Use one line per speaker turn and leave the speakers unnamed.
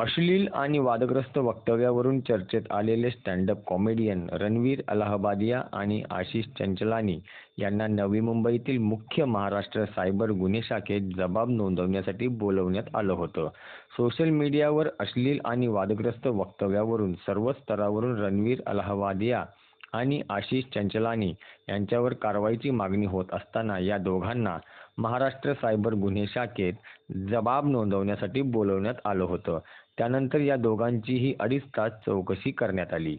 अश्लील आणि वादग्रस्त वक्तव्यावरून चर्चेत आलेले स्टँडअप कॉमेडियन रणवीर अलाहाबादिया आणि आशिष चंचलानी यांना नवी मुंबईतील मुख्य महाराष्ट्र सायबर गुन्हे शाखेत जबाब नोंदवण्यासाठी बोलवण्यात आलं होतं. सोशल मीडियावर अश्लील आणि वादग्रस्त वक्तव्यावरून सर्व स्तरावरून रणवीर अलाहाबादिया आणि आशिष चंचलानी यांच्यावर कारवाईची मागणी होत असताना या दोघांना महाराष्ट्र सायबर गुन्हे शाखेत जबाब नोंदवण्यासाठी बोलवण्यात आलं होतं. त्यानंतर या दोघांचीही अडीच तास चौकशी करण्यात आली.